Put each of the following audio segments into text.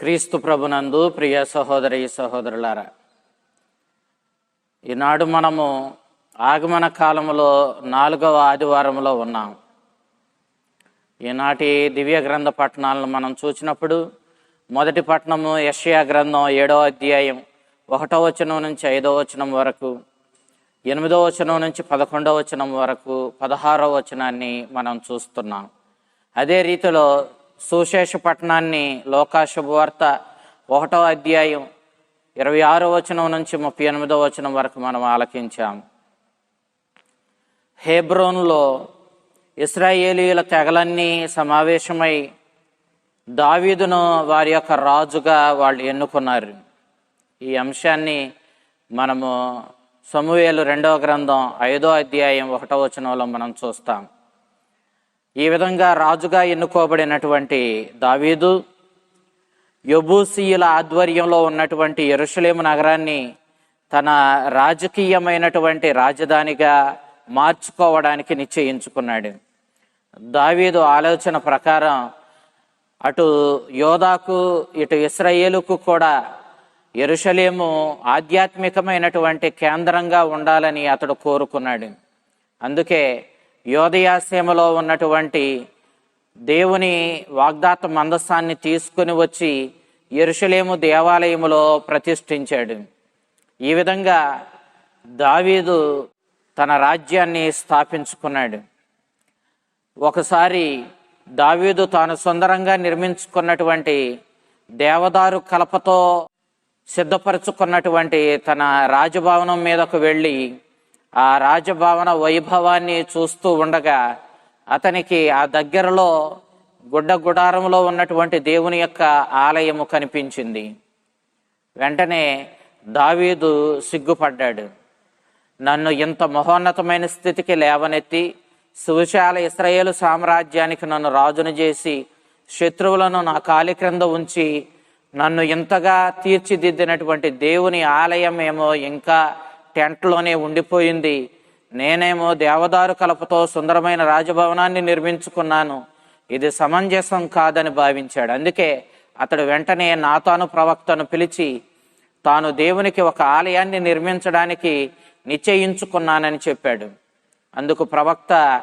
క్రీస్తు ప్రభునందు ప్రియ సహోదరి సహోదరులారా ఈనాడు మనము ఆగమన కాలంలో నాలుగవ ఆదివారంలో ఉన్నాం. ఈనాటి దివ్య గ్రంథ పట్టణాలను మనం చూసినప్పుడు మొదటి పట్టణము యషయా గ్రంథం ఏడో అధ్యాయం ఒకటో వచనం నుంచి ఐదవ వచనం వరకు ఎనిమిదో వచనం నుంచి పదకొండవ వచనం వరకు పదహారో వచనాన్ని మనం చూస్తున్నాం. అదే రీతిలో సుశేష పట్టణాన్ని లోకా శుభవార్త ఒకటో అధ్యాయం ఇరవై ఆరో వచనం నుంచి ముప్పై ఎనిమిదో వచనం వరకు మనం ఆలకించాం. హేబ్రోన్లో ఇస్రాయేలీల తెగలన్నీ సమావేశమై దావీదును వారి యొక్క రాజుగా వాళ్ళు ఎన్నుకున్నారు. ఈ అంశాన్ని మనము సమూహేలు రెండవ గ్రంథం ఐదో అధ్యాయం ఒకటో వచనంలో మనం చూస్తాం. ఈ విధంగా రాజుగా ఎన్నుకోబడినటువంటి దావీదు యబూసీయుల ఆధ్వర్యంలో ఉన్నటువంటి ఎరుషలేము నగరాన్ని తన రాజకీయమైనటువంటి రాజధానిగా మార్చుకోవడానికి నిశ్చయించుకున్నాడు. దావీదు ఆలోచన ప్రకారం అటు యోధాకు ఇటు ఇస్రాయేలుకు కూడా ఎరుషలేము ఆధ్యాత్మికమైనటువంటి కేంద్రంగా ఉండాలని అతడు కోరుకున్నాడు. అందుకే యోధయాసీమలో ఉన్నటువంటి దేవుని వాగ్దాత మందస్సాన్ని తీసుకుని వచ్చి ఎరుషలేము దేవాలయములో ప్రతిష్ఠించాడు. ఈ విధంగా దావీదు తన రాజ్యాన్ని స్థాపించుకున్నాడు. ఒకసారి దావీదు తాను సుందరంగా నిర్మించుకున్నటువంటి దేవదారు కలపతో సిద్ధపరచుకున్నటువంటి తన రాజభవనం మీదకు వెళ్ళి ఆ రాజభవన వైభవాన్ని చూస్తూ ఉండగా అతనికి ఆ దగ్గరలో గుడ్డ గుడారంలో ఉన్నటువంటి దేవుని యొక్క ఆలయము కనిపించింది. వెంటనే దావీదు సిగ్గుపడ్డాడు. నన్ను ఇంత మహోన్నతమైన స్థితికి లేవనెత్తి సువిశాల ఇస్రాయేలు సామ్రాజ్యానికి నన్ను రాజును చేసి శత్రువులను నా కాలి క్రింద ఉంచి నన్ను ఇంతగా తీర్చిదిద్దినటువంటి దేవుని ఆలయం ఏమో ఇంకా టెంట్లోనే ఉండిపోయింది. నేనేమో దేవదారు కలపతో సుందరమైన రాజభవనాన్ని నిర్మించుకున్నాను. ఇది సమంజసం కాదని భావించాడు. అందుకే అతడు వెంటనే నాతాను ప్రవక్తను పిలిచి తాను దేవునికి ఒక ఆలయాన్ని నిర్మించడానికి నిశ్చయించుకున్నానని చెప్పాడు. అందుకు ప్రవక్త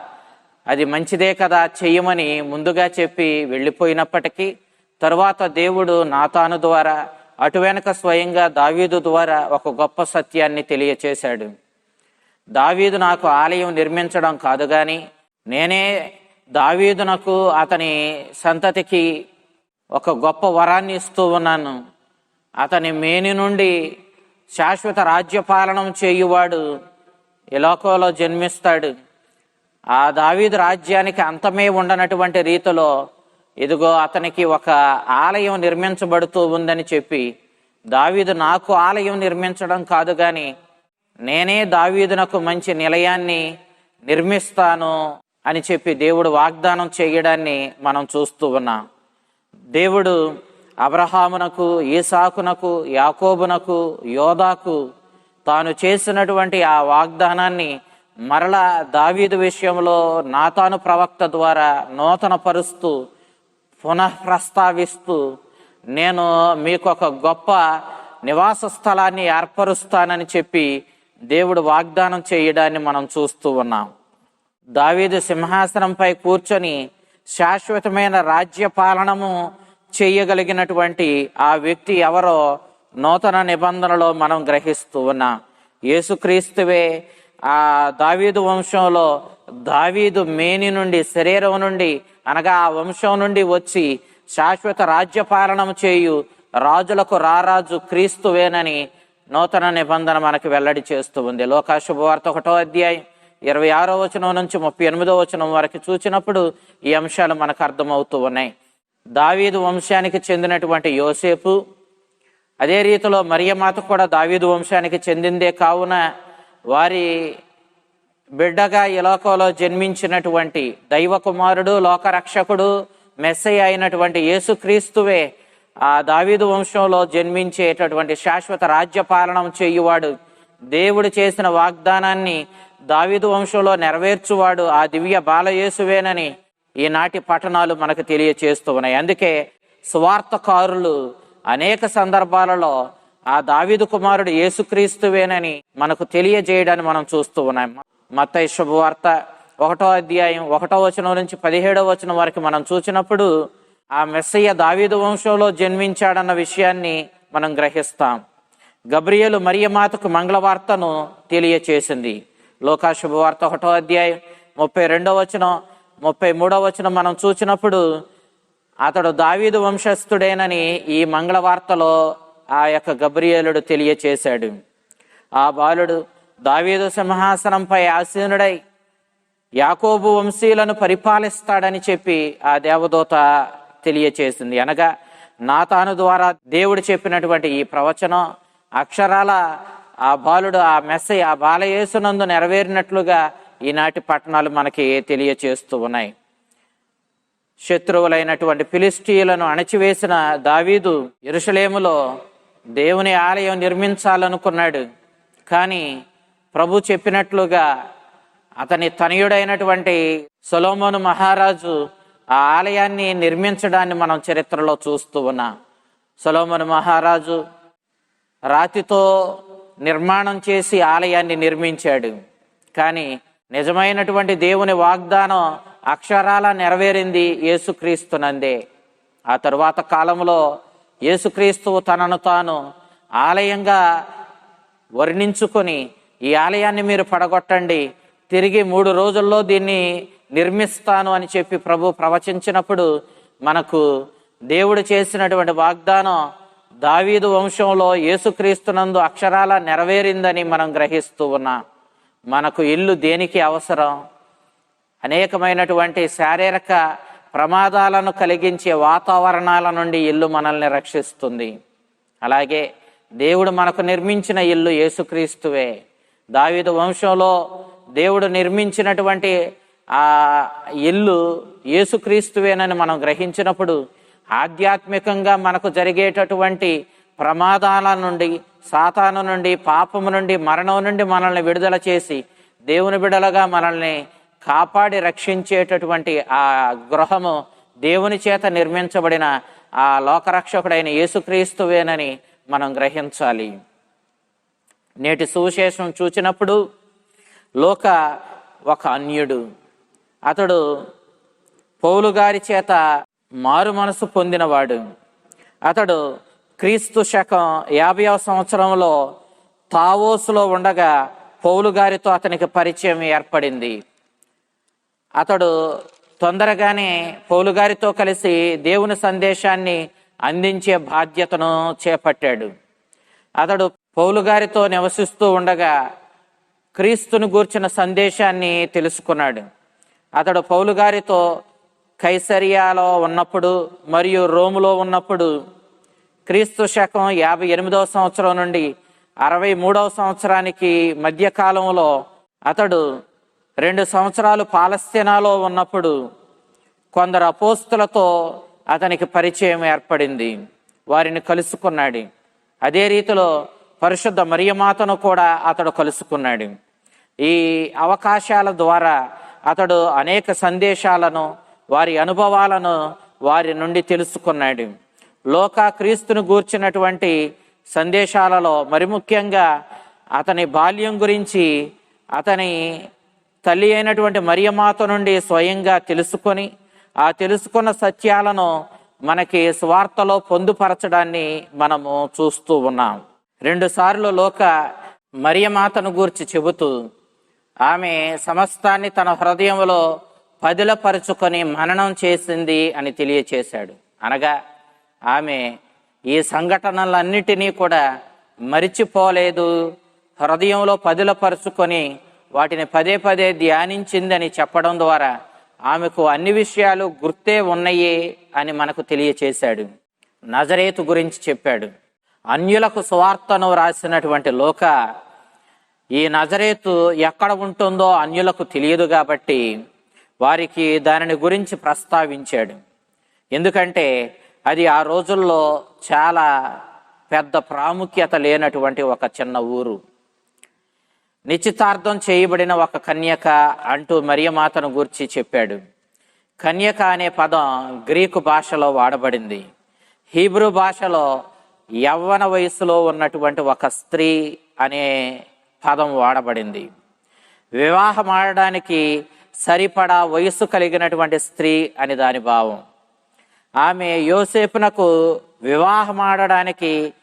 అది మంచిదే కదా చెయ్యమని ముందుగా చెప్పి వెళ్ళిపోయినప్పటికీ తరువాత దేవుడు నాతాను ద్వారా అటు వెనక స్వయంగా దావీదు ద్వారా ఒక గొప్ప సత్యాన్ని తెలియచేశాడు. దావీదు నాకు ఆలయం నిర్మించడం కాదు కానీ నేనే దావీదునకు అతని సంతతికి ఒక గొప్ప వరాన్ని ఇస్తూ ఉన్నాను. అతని మేని నుండి శాశ్వత రాజ్యపాలనం చేయువాడు ఇలాకోలో జన్మిస్తాడు. ఆ దావీదు రాజ్యానికి అంతమే ఉండనటువంటి రీతిలో ఇదిగో అతనికి ఒక ఆలయం నిర్మించబడుతూ ఉందని చెప్పి దావీదు నాకు ఆలయం నిర్మించడం కాదు కానీ నేనే దావీదునకు మంచి నిలయాన్ని నిర్మిస్తాను అని చెప్పి దేవుడు వాగ్దానం చేయడాన్ని మనం చూస్తూ ఉన్నాం. దేవుడు అబ్రహామునకు ఈసాకునకు యాకోబునకు యోధాకు తాను చేసినటువంటి ఆ వాగ్దానాన్ని మరలా దావీదు విషయంలో నాతాను ప్రవక్త ద్వారా నూతన పరుస్తూ పునః ప్రస్తావిస్తూ నేను మీకు ఒక గొప్ప నివాస స్థలాన్ని ఏర్పరుస్తానని చెప్పి దేవుడు వాగ్దానం చేయడాన్ని మనం చూస్తూ ఉన్నాం. దావీదు సింహాసనంపై కూర్చొని శాశ్వతమైన రాజ్య పాలనము చేయగలిగినటువంటి ఆ వ్యక్తి ఎవరో నూతన నిబంధనలో మనం గ్రహిస్తూ ఉన్నాం. యేసుక్రీస్తువే ఆ దావీదు వంశంలో దావీదు మేని నుండి శరీరం నుండి అనగా ఆ వంశం నుండి వచ్చి శాశ్వత రాజ్యపాలనం చేయు రాజులకు రారాజు క్రీస్తువేనని నూతన నిబంధన మనకి వెల్లడి చేస్తూ ఉంది. లోకాశుభవార్త ఒకటో అధ్యాయం ఇరవై ఆరో వచనం నుంచి ముప్పై ఎనిమిదో వచనం వరకు చూసినప్పుడు ఈ అంశాలు మనకు అర్థమవుతూ ఉన్నాయి. దావీదు వంశానికి చెందినటువంటి యోసేపు అదే రీతిలో మరియమాత కూడా దావీదు వంశానికి చెందిందే కావున వారి బిడ్డగా ఈ లోకంలో జన్మించినటువంటి దైవ కుమారుడు లోకరక్షకుడు మెస్సయ్య అయినటువంటి యేసుక్రీస్తువే ఆ దావీదు వంశంలో జన్మించేటటువంటి శాశ్వత రాజ్య పాలనం చేయువాడు. దేవుడు చేసిన వాగ్దానాన్ని దావీదు వంశంలో నెరవేర్చువాడు ఆ దివ్య బాలయేసువేనని ఈనాటి పట్టణాలు మనకు తెలియచేస్తూ ఉన్నాయి. అందుకే స్వార్థకారులు అనేక సందర్భాలలో ఆ దావీదు కుమారుడు యేసుక్రీస్తువేనని మనకు తెలియజేయడాన్ని మనం చూస్తూ ఉన్నాం. మత్తయి శుభవార్త ఒకటో అధ్యాయం ఒకటో వచనం నుంచి పదిహేడో వచనం వరకు మనం చూసినప్పుడు ఆ మెస్సయ్య దావీదు వంశంలో జన్మించాడన్న విషయాన్ని మనం గ్రహిస్తాం. గబ్రియలు మరియమాతకు మంగళవార్తను తెలియచేసింది. లోకా శుభవార్త ఒకటో అధ్యాయం ముప్పై రెండో వచనం ముప్పై మూడో వచనం మనం చూసినప్పుడు అతడు దావీదు వంశస్థుడేనని ఈ మంగళవార్తలో ఆ యొక్క గబ్రియేలుడు తెలియచేశాడు. ఆ బాలుడు దావీదు సింహాసనంపై ఆసీనుడై యాకోబు వంశీలను పరిపాలిస్తాడని చెప్పి ఆ దేవదూత తెలియచేసింది. అనగా నాతాను ద్వారా దేవుడు చెప్పినటువంటి ఈ ప్రవచనం అక్షరాల ఆ బాలుడు ఆ మెస్సై ఆ బాలయేసునందు నెరవేరినట్లుగా ఈనాటి పట్టణాలు మనకి తెలియచేస్తూ ఉన్నాయి. శత్రువులైనటువంటి ఫిలిస్టీయులను అణచివేసిన దావీదు ఎరుషలేములో దేవుని ఆలయం నిర్మించాలనుకున్నాడు. కానీ ప్రభు చెప్పినట్లుగా అతని తనయుడైనటువంటి సొలోమోను మహారాజు ఆ ఆలయాన్ని నిర్మించడాన్ని మనం చరిత్రలో చూస్తూ ఉన్నాం. సొలోమోను మహారాజు రాతితో నిర్మాణం చేసి ఆలయాన్ని నిర్మించాడు. కానీ నిజమైనటువంటి దేవుని వాగ్దానం అక్షరాల నెరవేరింది యేసుక్రీస్తునందే. ఆ తరువాత కాలంలో యేసుక్రీస్తువు తనను తాను ఆలయంగా వర్ణించుకొని ఈ ఆలయాన్ని మీరు పడగొట్టండి. తిరిగి మూడు రోజుల్లో దీన్ని నిర్మిస్తాను అని చెప్పి ప్రభు ప్రవచించినప్పుడు మనకు దేవుడు చేసినటువంటి వాగ్దానం దావీదు వంశంలో యేసుక్రీస్తునందు అక్షరాల నెరవేరిందని మనం గ్రహిస్తూ ఉన్నాం. మనకు ఇల్లు దేనికి అవసరం? అనేకమైనటువంటి శారీరక ప్రమాదాలను కలిగించే వాతావరణాల నుండి ఇల్లు మనల్ని రక్షిస్తుంది. అలాగే దేవుడు మనకు నిర్మించిన ఇల్లు యేసుక్రీస్తువే. దావిదు వంశంలో దేవుడు నిర్మించినటువంటి ఆ ఇల్లు యేసుక్రీస్తువేనని మనం గ్రహించినప్పుడు ఆధ్యాత్మికంగా మనకు జరిగేటటువంటి ప్రమాదాల నుండి సాతాను నుండి పాపము నుండి మరణం నుండి మనల్ని విడుదల చేసి దేవుని బిడలగా మనల్ని కాపాడి రక్షించేటటువంటి ఆ గృహము దేవుని చేత నిర్మించబడిన ఆ లోకరక్షకుడైన యేసుక్రీస్తువేనని మనం గ్రహించాలి. నేటి సువిశేషం చూచినప్పుడు లోక ఒక అన్యుడు. అతడు పౌలు గారి చేత మారు మనసు పొందినవాడు. అతడు క్రీస్తు శకం యాభైవ సంవత్సరంలో తావోసులో ఉండగా పౌలు గారితో అతనికి పరిచయం ఏర్పడింది. అతడు తొందరగానే పౌలు గారితో కలిసి దేవుని సందేశాన్ని అందించే బాధ్యతను చేపట్టాడు. అతడు పౌలు గారితో నివసిస్తూ ఉండగా క్రీస్తును గూర్చిన సందేశాన్ని తెలుసుకున్నాడు. అతడు పౌలు గారితో కైసరియాలో ఉన్నప్పుడు మరియు రోములో ఉన్నప్పుడు క్రీస్తు శకం యాభై ఎనిమిదవ సంవత్సరం నుండి అరవై మూడవ సంవత్సరానికి మధ్యకాలంలో అతడు రెండు సంవత్సరాలు పాలస్తీనాలో ఉన్నప్పుడు కొందరు అపోస్తులతో అతనికి పరిచయం ఏర్పడింది. వారిని కలుసుకున్నాడు. అదే రీతిలో పరిశుద్ధ మరియమాతను కూడా అతడు కలుసుకున్నాడు. ఈ అవకాశాల ద్వారా అతడు అనేక సందేశాలను వారి అనుభవాలను వారి నుండి తెలుసుకున్నాడు. లోకా క్రీస్తును గూర్చినటువంటి సందేశాలలో మరి ముఖ్యంగా అతని బాల్యం గురించి అతని తల్లి అయినటువంటి మరియమాత నుండి స్వయంగా తెలుసుకొని ఆ తెలుసుకున్న సత్యాలను మనకి స్వార్థలో పొందుపరచడాన్ని మనము చూస్తూ ఉన్నాం. రెండుసార్లు లోక మరియమాతను గూర్చి చెబుతూ ఆమె సమస్తాన్ని తన హృదయంలో పదిలపరుచుకొని మననం చేసింది అని తెలియచేశాడు. అనగా ఆమె ఈ సంఘటనలన్నిటినీ కూడా మరిచిపోలేదు హృదయంలో పదిలపరుచుకొని వాటిని పదే పదే ధ్యానించిందని చెప్పడం ద్వారా ఆమెకు అన్ని విషయాలు గుర్తే ఉన్నాయి అని మనకు తెలియచేశాడు. నజరేతు గురించి చెప్పాడు. అన్యులకు స్వార్థను రాసినటువంటి లోక ఈ నజరేతు ఎక్కడ ఉంటుందో అన్యులకు తెలియదు కాబట్టి వారికి దానిని గురించి ప్రస్తావించాడు. ఎందుకంటే అది ఆ రోజుల్లో చాలా పెద్ద ప్రాముఖ్యత లేనటువంటి ఒక చిన్న ఊరు. నిశ్చితార్థం చేయబడిన ఒక కన్యక అంటూ మరియమాతను గూర్చి చెప్పాడు. కన్యక అనే పదం గ్రీకు భాషలో వాడబడింది. హీబ్రూ భాషలో యవ్వన వయసులో ఉన్నటువంటి ఒక స్త్రీ అనే పదం వాడబడింది. వివాహం ఆడడానికి సరిపడా వయస్సు కలిగినటువంటి స్త్రీ అని దాని భావం. ఆమె యోసేపునకు వివాహం ఆడడానికి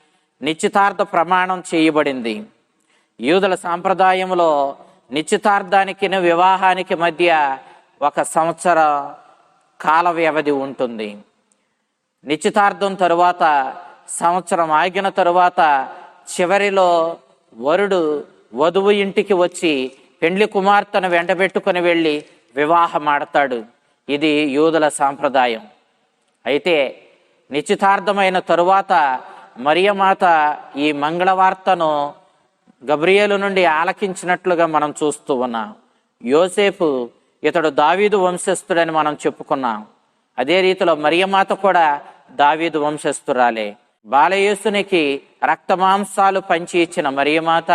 నిశ్చితార్థ ప్రమాణం చేయబడింది. యూదుల సాంప్రదాయంలో నిశ్చితార్థానికి వివాహానికి మధ్య ఒక సంవత్సర కాల వ్యవధి ఉంటుంది. నిశ్చితార్థం తరువాత సంవత్సరం ఆగిన తరువాత చివరిలో వరుడు వధువు ఇంటికి వచ్చి పెండ్లి కుమార్తెను వెంటబెట్టుకుని వెళ్ళి వివాహం ఆడతాడు ఇది యూదుల సాంప్రదాయం. అయితే నిశ్చితార్థమైన తరువాత మరియమాత ఈ మంగళవార్తను గబ్రియేలు నుండి ఆలకించినట్లుగా మనం చూస్తూ ఉన్నాం. యోసేపు ఇతడు దావీదు వంశస్థుడని మనం చెప్పుకున్నాం. అదే రీతిలో మరియమాత కూడా దావీదు వంశస్థురాలే. బాలయేసునికి రక్తమాంసాలు పంచి ఇచ్చిన మరియమాత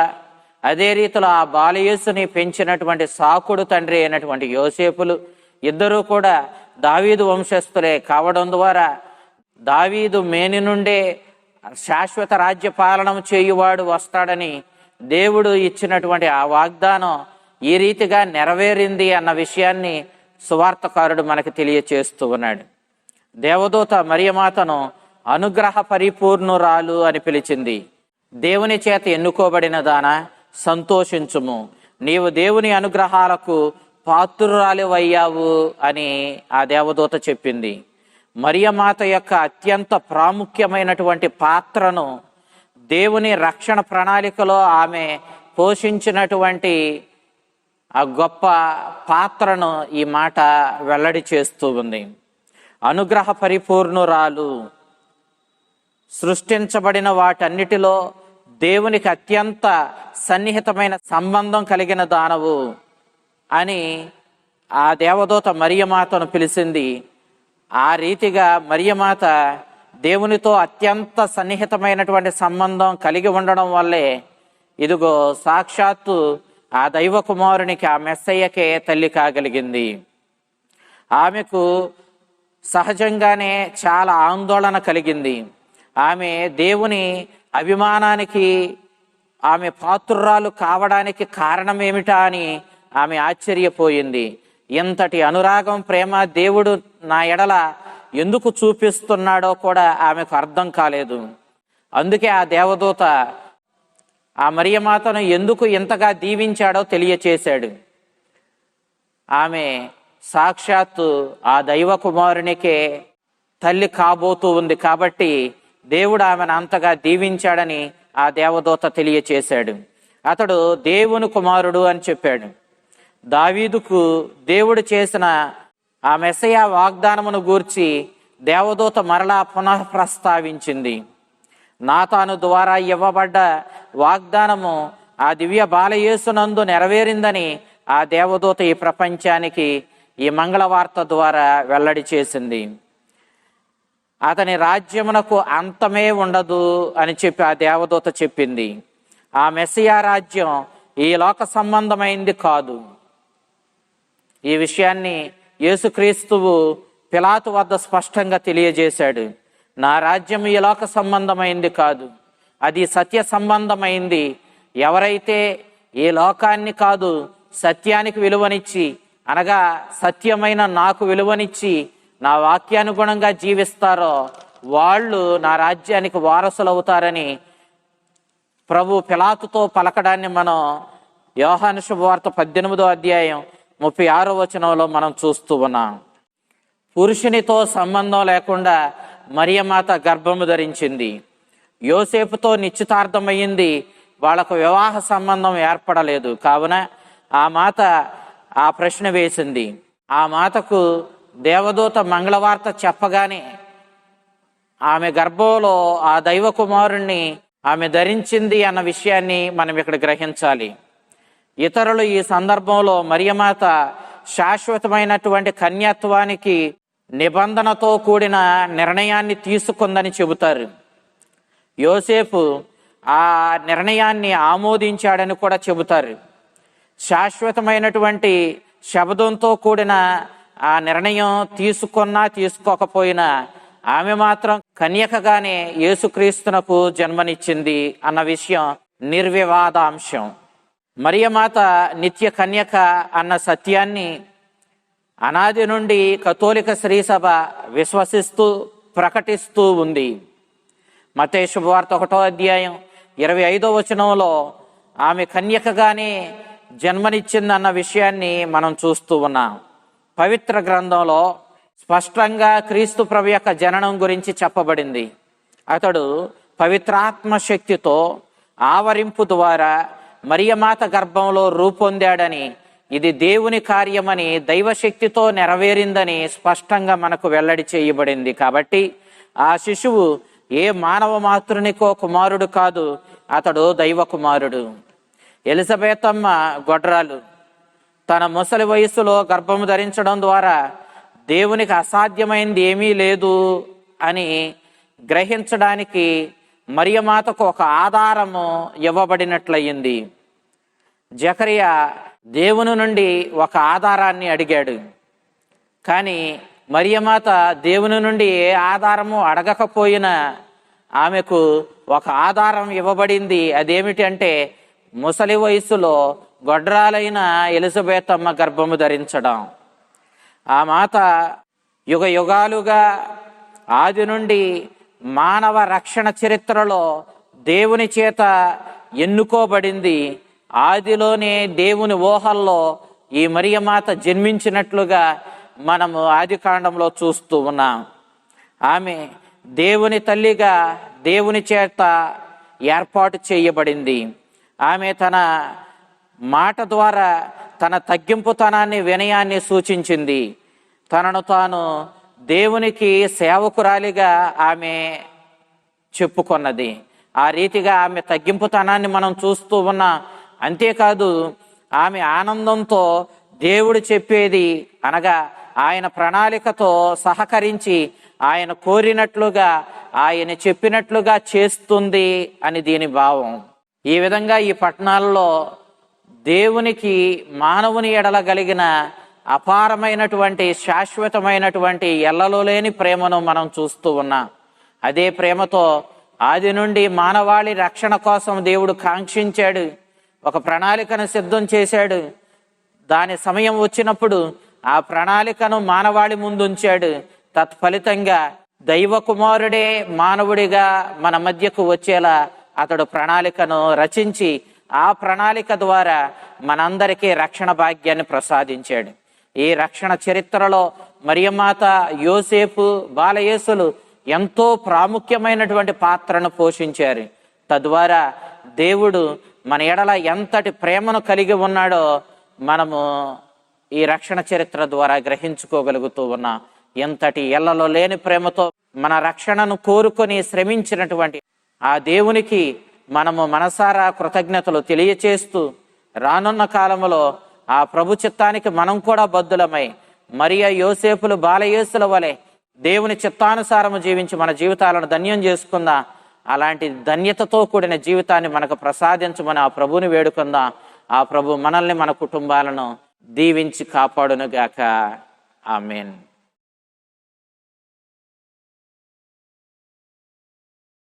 అదే రీతిలో ఆ బాలయేసుని పెంచినటువంటి సాకుడు తండ్రి అయినటువంటి యోసేపులు ఇద్దరూ కూడా దావీదు వంశస్థులే. కావడం ద్వారా దావీదు మేని నుండే శాశ్వత రాజ్య పాలన చేయువాడు వస్తాడని దేవుడు ఇచ్చినటువంటి ఆ వాగ్దానం ఈ రీతిగా నెరవేరింది అన్న విషయాన్ని సువార్తకారుడు మనకు తెలియచేస్తూ ఉన్నాడు. దేవదూత మరియమాతను అనుగ్రహ పరిపూర్ణురాలు అని పిలిచింది. దేవుని చేత ఎన్నుకోబడిన దాన సంతోషించుము. నీవు దేవుని అనుగ్రహాలకు పాత్రురాలివయ్యావు అని ఆ దేవదూత చెప్పింది. మరియమాత యొక్క అత్యంత ప్రాముఖ్యమైనటువంటి పాత్రను దేవుని రక్షణ ప్రణాళికలో ఆమె పోషించినటువంటి ఆ గొప్ప పాత్రను ఈ మాట వెల్లడి చేస్తూ ఉంది. అనుగ్రహ పరిపూర్ణురాలు సృష్టించబడిన వాటన్నిటిలో దేవునికి అత్యంత సన్నిహితమైన సంబంధం కలిగిన దానవు అని ఆ దేవదూత మరియమాతను పిలిచింది. ఆ రీతిగా మరియమాత దేవునితో అత్యంత సన్నిహితమైనటువంటి సంబంధం కలిగి ఉండడం వల్లే ఇదిగో సాక్షాత్తు ఆ దైవ కుమారునికి ఆ మెస్సయ్యకే తల్లి కాగలిగింది. ఆమెకు సహజంగానే చాలా ఆందోళన కలిగింది. ఆమె దేవుని అభిమానానికి ఆమె పాత్రురాలు కావడానికి కారణం ఏమిటా అని ఆమె ఆశ్చర్యపోయింది. ఇంతటి అనురాగం ప్రేమ దేవుడు నా ఎడల ఎందుకు చూపిస్తున్నాడో కూడా ఆమెకు అర్థం కాలేదు. అందుకే ఆ దేవదూత ఆ మరియమాతను ఎందుకు ఇంతగా దీవించాడో తెలియచేశాడు. ఆమె సాక్షాత్తు ఆ దైవ కుమారునికే తల్లి కాబోతూ ఉంది కాబట్టి దేవుడు ఆమెను అంతగా దీవించాడని ఆ దేవదూత తెలియచేశాడు. అతడు దేవుని కుమారుడు అని చెప్పాడు. దావీదుకు దేవుడు చేసిన ఆ మెస్సయ వాగ్దానమును గూర్చి దేవదూత మరలా పునః ప్రస్తావించింది. నాతాను ద్వారా ఇవ్వబడ్డ వాగ్దానము ఆ దివ్య బాలయేసునందు నెరవేరిందని ఆ దేవదూత ఈ ప్రపంచానికి ఈ మంగళవార్త ద్వారా వెల్లడి చేసింది. అతని రాజ్యమునకు అంతమే ఉండదు అని చెప్పి ఆ దేవదూత చెప్పింది. ఆ మెస్సియా రాజ్యం ఈ లోక సంబంధమైంది కాదు. ఈ విషయాన్ని యేసుక్రీస్తువు పిలాతు వద్ద స్పష్టంగా తెలియజేశాడు నా రాజ్యం ఈ లోక సంబంధమైంది కాదు. అది సత్య సంబంధమైంది. ఎవరైతే ఈ లోకాన్ని కాదు సత్యానికి విలువనిచ్చి అనగా సత్యమైన నాకు విలువనిచ్చి నా వాక్యానుగుణంగా జీవిస్తారో వాళ్ళు నా రాజ్యానికి వారసులు అవుతారని ప్రభు పిలాతుతో పలకడాన్ని మనం యోహాను శుభవార్త పద్దెనిమిదో అధ్యాయం ముప్పై ఆరో వచనంలో మనం చూస్తూ ఉన్నాం. పురుషునితో సంబంధం లేకుండా మరియమాత గర్భము ధరించింది. యోసేపుతో నిశ్చితార్థమయ్యింది. వాళ్ళకు వివాహ సంబంధం ఏర్పడలేదు. కావున ఆ మాత ఆ ప్రశ్న వేసింది. ఆ మాతకు దేవదూత మంగళవార్త చెప్పగానే ఆమె గర్భంలో ఆ దైవ కుమారుణ్ణి ఆమె ధరించింది అన్న విషయాన్ని మనం ఇక్కడ గ్రహించాలి. ఇతరులు ఈ సందర్భంలో మరియమాత శాశ్వతమైనటువంటి కన్యత్వానికి నిబంధనతో కూడిన నిర్ణయాన్ని తీసుకుందని చెబుతారు. యోసేపు ఆ నిర్ణయాన్ని ఆమోదించాడని కూడా చెబుతారు. శాశ్వతమైనటువంటి శబ్దంతో కూడిన ఆ నిర్ణయం తీసుకున్నా తీసుకోకపోయినా ఆమె మాత్రం కన్యకగానే యేసుక్రీస్తునకు జన్మనిచ్చింది అన్న విషయం నిర్వివాదాంశం. మరియమాత నిత్య కన్యక అన్న సత్యాన్ని అనాది నుండి కథోలిక శ్రీసభ విశ్వసిస్తూ ప్రకటిస్తూ ఉంది. మతే శుభవార్త ఒకటో అధ్యాయం ఇరవై ఐదో వచనంలో ఆమె కన్యకగానే జన్మనిచ్చిందన్న విషయాన్ని మనం చూస్తూ ఉన్నాం. పవిత్ర గ్రంథంలో స్పష్టంగా క్రీస్తు ప్రభు యొక్క జననం గురించి చెప్పబడింది. అతడు పవిత్రాత్మ శక్తితో ఆవరింపు ద్వారా మరియమాత గర్భంలో రూపొందాడని ఇది దేవుని కార్యమని దైవశక్తితో నెరవేరిందని స్పష్టంగా మనకు వెల్లడి చేయబడింది. కాబట్టి ఆ శిశువు ఏ మానవ మాతృనికో కుమారుడు కాదు అతడు దైవ కుమారుడు ఎలిజబెతమ్మ గొడ్రాలు. తన ముసలి వయస్సులో గర్భము ధరించడం ద్వారా దేవునికి అసాధ్యమైంది ఏమీ లేదు అని గ్రహించడానికి మరియమాతకు ఒక ఆధారము ఇవ్వబడినట్లయింది. జకరియా దేవుని నుండి ఒక ఆధారాన్ని అడిగాడు. కానీ మరియమాత దేవుని నుండి ఏ ఆధారము అడగకపోయినా ఆమెకు ఒక ఆధారం ఇవ్వబడింది. అదేమిటి అంటే ముసలి వయసులో గొడ్రాలైన ఎలిజబెతమ్మ గర్భము ధరించడం. ఆ మాత యుగ యుగాలుగా ఆది నుండి మానవ రక్షణ చరిత్రలో దేవుని చేత ఎన్నుకోబడింది. ఆదిలోనే దేవుని ఊహల్లో ఈ మరియమాత జన్మించినట్లుగా మనము ఆది కాండంలో చూస్తూ ఉన్నాం. ఆమె దేవుని తల్లిగా దేవుని చేత ఏర్పాటు చేయబడింది. ఆమె తన మాట ద్వారా తన తగ్గింపుతనాన్ని వినయాన్ని సూచించింది. తనను తాను దేవునికి సేవకురాలిగా ఆమె చెప్పుకున్నది. ఆ రీతిగా ఆమె తగ్గింపుతనాన్ని మనం చూస్తూ ఉన్నా. అంతేకాదు ఆమె ఆనందంతో దేవుడు చెప్పేది అనగా ఆయన ప్రణాళికతో సహకరించి ఆయన కోరినట్లుగా ఆయన చెప్పినట్లుగా చేస్తుంది అని దీని భావం. ఈ విధంగా ఈ పట్టణాల్లో దేవునికి మానవుని ఎడల కలిగిన అపారమైనటువంటి శాశ్వతమైనటువంటి ఎల్లలో లేని ప్రేమను మనం చూస్తూ ఉన్నాం. అదే ప్రేమతో ఆది నుండి మానవాళి రక్షణ కోసం దేవుడు కాంక్షించాడు. ఒక ప్రణాళికను సిద్ధం చేశాడు. దాని సమయం వచ్చినప్పుడు ఆ ప్రణాళికను మానవాళి ముందుంచాడు. తత్ఫలితంగా దైవ కుమారుడే మానవుడిగా మన మధ్యకు వచ్చేలా అతడు ప్రణాళికను రచించి ఆ ప్రణాళిక ద్వారా మనందరికీ రక్షణ భాగ్యాన్ని ప్రసాదించాడు. ఈ రక్షణ చరిత్రలో మరియమాత యోసేపు బాలయేసులు ఎంతో ప్రాముఖ్యమైనటువంటి పాత్రను పోషించారు. తద్వారా దేవుడు మన ఎడల ఎంతటి ప్రేమను కలిగి ఉన్నాడో మనము ఈ రక్షణ చరిత్ర ద్వారా గ్రహించుకోగలుగుతూ ఉన్నాం. ఎంతటి ఎల్లలో లేని ప్రేమతో మన రక్షణను కోరుకొని శ్రమించినటువంటి ఆ దేవునికి మనము మనసారా కృతజ్ఞతలు తెలియచేస్తూ రానున్న కాలంలో ఆ ప్రభు చిత్తానికి మనం కూడా బద్దులమై మరియ యోసేపులు బాలయేసుల వలె దేవుని చిత్తానుసారము జీవించి మన జీవితాలను ధన్యం చేసుకుందాం? అలాంటి ధన్యతతో కూడిన జీవితాన్ని మనకు ప్రసాదించమని ఆ ప్రభుని వేడుకుందాం? ఆ ప్రభు మనల్ని మన కుటుంబాలను దీవించి కాపాడునుగాక. ఆమెన్.